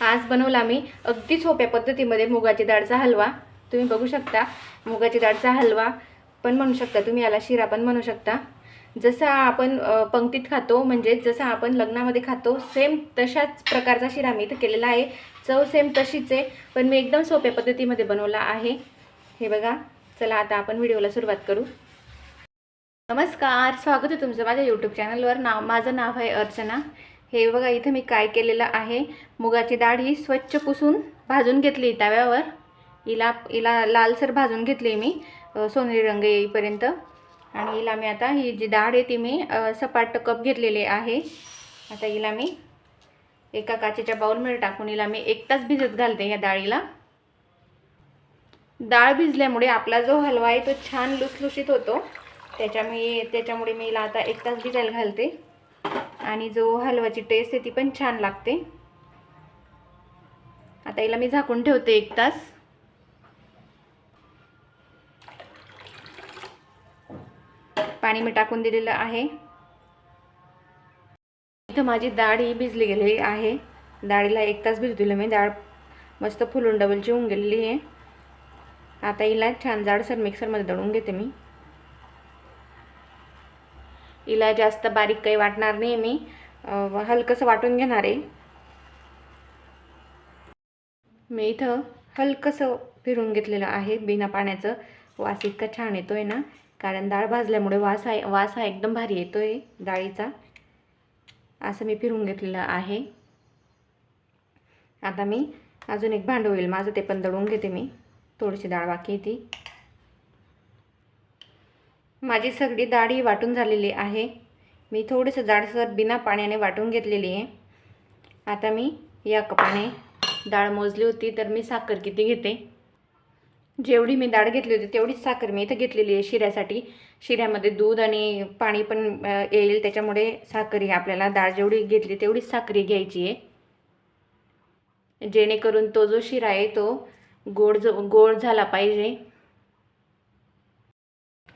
आज बनवला मी अगदी सोप्या पद्धतीमध्ये मुगाची डाळचा हलवा. तुम्ही बघू शकता मुगाची डाळचा हलवा पण म्हणू शकता तुम्ही याला शिरा पण म्हणू शकता. जसा आपण पंक्तीत खातो म्हणजे जसा आपण लग्नामध्ये खातो सेम तशाच प्रकारचा शिरा मी इथं केलेला आहे. चव सेम तशीच आहे पण मी एकदम सोप्या पद्धतीमध्ये बनवला आहे. हे बघा चला आता आपण व्हिडिओला सुरुवात करू. नमस्कार स्वागत आहे तुमचं माझ्या यूट्यूब चॅनलवर नाव माझं नाव आहे अर्चना. हे बघा इथं मी काय केलेलं आहे. मुगाची डाळ ही स्वच्छ पुसून भाजून घेतली तव्यावर. हिला हिला लालसर भाजून घेतली मी सोनेरी रंग येईपर्यंत. आणि हिला मी आता ही जी डाळ आहे ती मी सपाट कप घेतलेली आहे. आता हिला मी एका काचेच्या बाऊलमध्ये टाकून हिला मी एक तास भिजत घालते या डाळीला. डाळ भिजल्यामुळे आपला जो हलवा आहे तो छान लुसलुशीत होतो. त्याच्या मी त्याच्यामुळे मी हिला आता एक तास भिजायला घालते. आणि जो हलवाची टेस्ट आहे ती पण छान लागते. आता हिला मी झाकून ठेवते एक तास. पाणी मी टाकून दिलेलं आहे. इथं माझी डाळ ही भिजली गेलेली आहे. डाळीला एक तास भिजू दिलं मी. डाळ मस्त फुलून डबलची होऊन गेलेली आहे. आता हिला छान जाडसर मिक्सरमध्ये दळून घेते मी. हिला जास्त बारीक काही वाटणार नाही मी. हलकंसं वाटून घेणार आहे. मी इथं हलकंसं फिरून घेतलेलं आहे बिना पाण्याचं. वास इतका छान येतो आहे ना. कारण डाळ भाजल्यामुळे वास आहे वास हा एकदम भारी येतो आहे डाळीचा. असं मी फिरून घेतलेलं आहे. आता मी अजून एक भांडं होईल. माझं ते पण दळून घेते मी. थोडीशी डाळ बाकी ती. माझी सगळी डाळ ही वाटून झालेली आहे. मी थोडंसं जाडसर बिना पाण्याने वाटून घेतलेली आहे. आता मी या कपाने डाळ मोजली होती तर मी साखर किती घेते? जेवढी मी डाळ घेतली होती तेवढीच साखर मी इथं घेतलेली आहे शिऱ्यासाठी. शिऱ्यामध्ये दूध आणि पाणी पण येईल. त्याच्यामुळे साखर ही आपल्याला डाळ जेवढी घेतली तेवढीच साखरी घ्यायची आहे. जेणेकरून तो जो शिरा आहे तो गोड जो गोड झाला पाहिजे.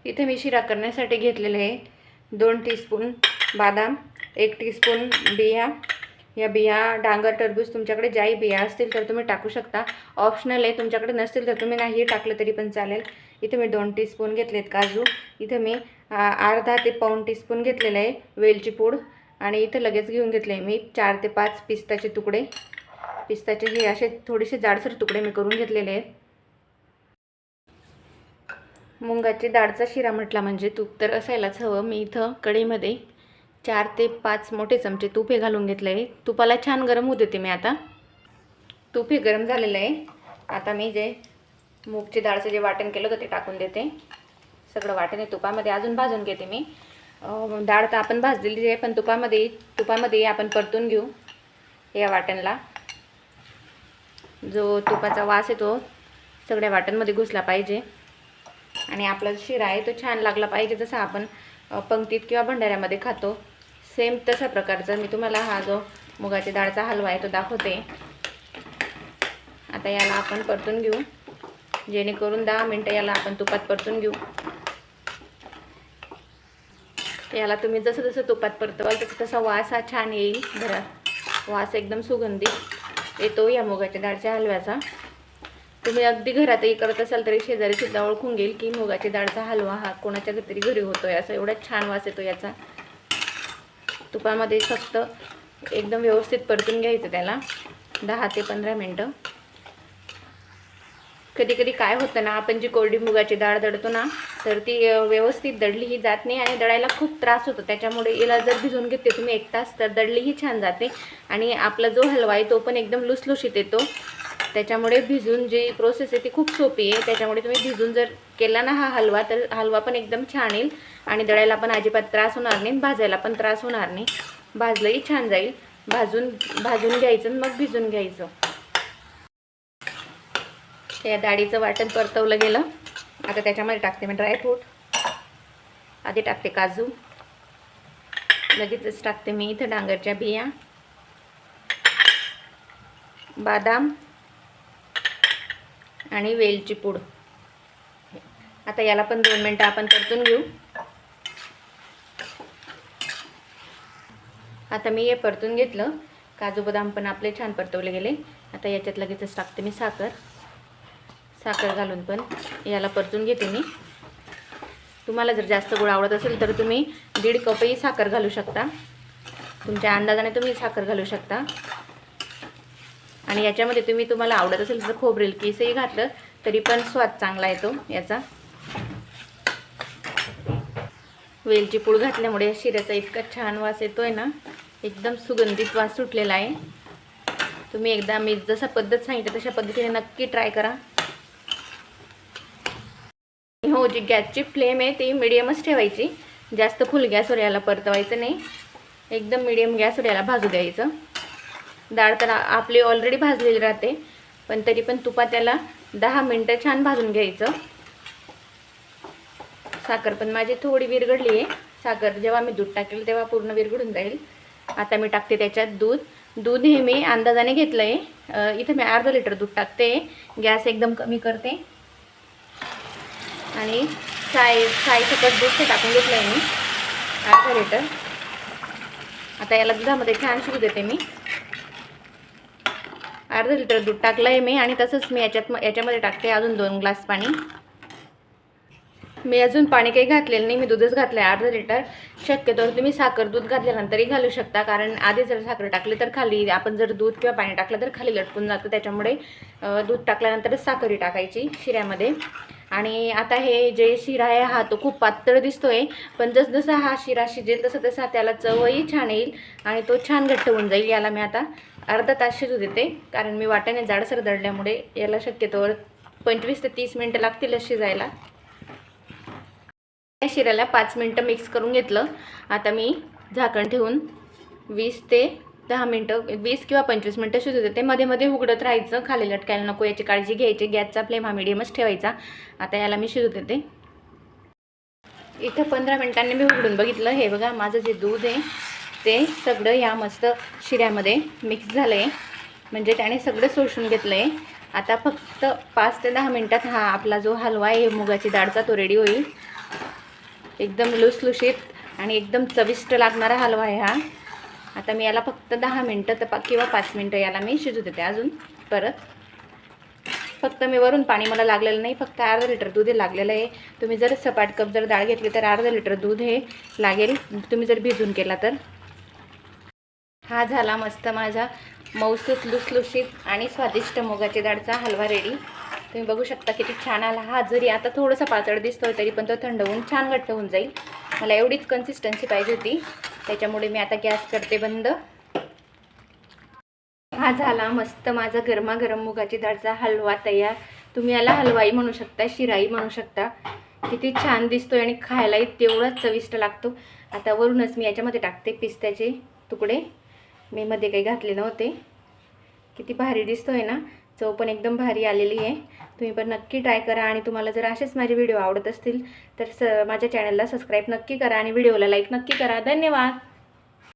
इथे मी शिरा करण्यासाठी घेतलेले आहे. दोन टीस्पून बादाम एक टीस्पून बिया. या बिया डांगर टरबूज तुमच्याकडे ज्याही बिया असतील तर तुम्ही टाकू शकता. ऑप्शनल आहे तुमच्याकडे नसतील तर तुम्ही नाही टाकलं तरी पण चालेल. इथे मी दोन टीस्पून घेतलेत काजू. इथं मी अर्धा ते पाऊण टीस्पून घेतलेलं आहे वेलची पूड. आणि इथं लगेच घेऊन घेतले आहे मी चार ते पाच पिस्ताचे तुकडे. पिस्ताचे हे असे थोडेसे जाडसर तुकडे मी करून घेतलेले आहेत. मुंगाची डाळचा शिरा म्हटला म्हणजे तूप तर असायलाच हवं. मी इथं कढईमध्ये चार ते पाच मोठे चमचे तूप हे घालून घेतलं आहे. तुपाला छान गरम होऊ देते मी आता. तूप हे गरम झालेलं आहे. आता मी जे मूगची डाळचं जे वाटण केलं होतं ते टाकून देते. सगळं वाटण आहे तुपामध्ये अजून भाजून घेते मी. डाळ तर आपण भाजलेली आहे पण तुपामध्ये तुपामध्ये आपण परतून घेऊ या वाटणला. जो तुपाचा वास येतो सगळ्या वाटणमध्ये घुसला पाहिजे. आणि आपला जो शिरा आहे तो छान लागला पाहिजे जसं आपण पंक्तीत किंवा भंडाऱ्यामध्ये खातो. सेम तशा प्रकारचा मी तुम्हाला हा जो मुगाची डाळचा हलवा आहे तो दाखवते. आता याला आपण परतून घेऊ. जेणेकरून दहा मिनटं याला आपण तुपात परतून घेऊ. याला तुम्ही जसं जसं तुपात परतवाल तसं तसा वास हा छान येईल. घरात वास एकदम सुगंधित येतो या मुगाच्या डाळच्या हलव्याचा. तुम्ही अगदी घरातही करत असाल तरी शेजारी सुद्धा ओळखून घेईल की मुगाची डाळचा हलवा हा कोणाच्या तरी घरी होतोय. असं एवढा छान वास येतो याचा. तुपामध्ये फक्त एकदम व्यवस्थित परतून घ्यायचं त्याला. दहा ते पंधरा मिनटं. कधी कधी काय होतं ना आपण जी कोरडी मुगाची डाळ दळतो ना तर ती व्यवस्थित दडली ही जात नाही आणि दळायला खूप त्रास होतो. त्याच्यामुळे याला जर भिजवून घेते तुम्ही एक तास तर दडलीही छान जाते आणि आपला जो हलवा आहे तो पण एकदम लुसलुशीत येतो. त्याच्यामुळे भिजून जी प्रोसेस आहे ती खूप सोपी आहे. त्याच्यामुळे तुम्ही भिजून जर केला ना हा हलवा तर हलवा पण एकदम छान येईल. आणि दळायला पण अजिबात त्रास होणार नाही भाजायला पण त्रास होणार नाही. भाजलंही छान जाईल. भाजून भाजून घ्यायचं आणि मग भिजून घ्यायचं. या डाळीचं वाटण परतवलं गेलं. आता त्याच्यामध्ये टाकते मी ड्रायफ्रूट आधी टाकते काजू. लगेचच टाकते मी इथं डांगरच्या बिया. बादाम. आणि वेलची पूड. आता याला पण दोन मिनटं आपण परतून घेऊ. आता मी हे परतून घेतलं. काजू बदाम पण आपले छान परतवले गेले. आता याच्यात लगेचच टाकते मी साखर. साखर घालून पण याला परतून घेते मी. तुम्हाला जर जास्त गोड आवडत असेल तर तुम्ही दीड कपही साखर घालू शकता. तुमच्या अंदाजाने तुम्ही साखर घालू शकता. आणि याच्यामध्ये तुम्ही तुम्हाला आवडत असेल तर खोबरेल किसही घातलं तरी पण स्वाद चांगला येतो याचा. वेलची पूड घातल्यामुळे शिऱ्याचा इतका छान वास येतोय ना एकदम सुगंधित वास सुटलेला आहे. तुम्ही एकदा मी जसा पद्धत सांगितलं तशा पद्धतीने नक्की ट्राय करा. हो जी गॅसची फ्लेम आहे ती मिडियमच ठेवायची. जास्त फुल गॅसवर याला परतवायचं नाही. एकदम मिडियम गॅसवर याला भाजू द्यायचं. डाळ तर आपली ऑलरेडी भाजलेली राहते. पण तरी पण तुपात त्याला दहा मिनटं छान भाजून घ्यायचं. साखर पण माझी थोडी विरघडली आहे. साखर जेव्हा मी दूध टाकेल तेव्हा पूर्ण विरघडून जाईल. आता मी टाकते त्याच्यात दूध. दूध हे मी अंदाजाने घेतलं आहे इथं मी अर्धा लिटर दूध टाकते. गॅस एकदम कमी करते. आणि साय साय सकट दूध ते टाकून घेतलं आहे मी. अर्धा लिटर. आता याला दुधामध्ये छान शिजू देते मी. अर्धा लिटर दूध टाकलं आहे मी आणि तसंच मी याच्यात याच्यामध्ये टाकते अजून दोन ग्लास पाणी. मी अजून पाणी काही घातलेलं नाही मी दूधच घातलं आहे अर्धा लिटर. शक्यतोवर तुम्ही साखर दूध घातल्यानंतरही घालू शकता कारण आधी जर साखर टाकली तर खाली आपण जर दूध किंवा पाणी टाकलं तर खाली लटकून जातं त्याच्यामुळे दूध टाकल्यानंतरच साखरही टाकायची शिऱ्यामध्ये. आणि आता हे जे शिरा आहे हा तो खूप पातळ दिसतोय पण जसजसा हा शिरा शिजेल तसं तसा त्याला चवही छान येईल आणि तो छान घट्ट होऊन जाईल याला मी आता अर्धा तास शिजू देते कारण मी वाट्याने जाडसर दळल्यामुळे याला शक्यतोवर पंचवीस ते तीस मिनटं लागतीलच शिजायला. या शिऱ्याला पाच मिनटं मिक्स करून घेतलं. आता मी झाकण ठेवून वीस ते दहा मिनटं वीस किंवा पंचवीस मिनटं शिजू देते. मध्ये मध्ये उघडत राहायचं खाली लटकायला नको याची काळजी घ्यायची. गॅसचा फ्लेम हा मिडियमच ठेवायचा. आता याला मी शिजू देते. इथं पंधरा मिनटांनी मी उघडून बघितलं. हे बघा माझं जे दूध आहे ते सगळं या मस्त शिऱ्यामध्ये मिक्स झालं आहे म्हणजे त्याने सगळं शोषून घेतलं आहे आता फक्त पाच ते दहा मिनटात हा आपला जो हलवा आहे मुगाची डाळचा तो रेडी होईल. एकदम लुसलुशीत आणि एकदम चविष्ट लागणारा हलवा आहे हा. आता मी याला फक्त दहा मिनटं तर पा किंवा पाच मिनटं याला मी शिजू देते अजून परत. फक्त मी वरून पाणी मला लागलेलं नाही फक्त अर्धा लिटर दूध हे लागलेलं आहे. तुम्ही जर सपाट कप जर डाळ घेतली तर अर्धा लिटर दूध हे लागेल. तुम्ही जर भिजून केला तर. हा झाला मस्त माझा मौसूत लुसलुशीत आणि स्वादिष्ट मुगाची डाळचा हलवा रेडी तुम्ही बघू शकता किती छान आला हा. जरी आता थोडंसं पातळ दिसतोय तरी पण तो थंड होऊन छान घट्ट होऊन जाईल. मला एवढीच कन्सिस्टन्सी पाहिजे होती. त्याच्यामुळे मी आता गॅस करते बंद. हा झाला मस्त माझा गरमागरम मुगाची डाळचा हलवा तयार. तुम्ही याला हलवाई म्हणू शकता शिराई म्हणू शकता. किती छान दिसतोय आणि खायलाही तेवढाच चविष्ट लागतो. आता वरूनच मी याच्यामध्ये टाकते पिस्त्याचे तुकडे. मी मध्ये काही घातले नव्हते. किती भारी दिसतोय ना? चव पण एकदम भारी आलेली आहे. तुम्ही पण नक्की ट्राय करा आणि तुम्हाला जर असेच माझे व्हिडिओ आवडत असतील तर स माझ्या चॅनलला सबस्क्राईब नक्की करा आणि व्हिडिओला लाईक नक्की करा. धन्यवाद!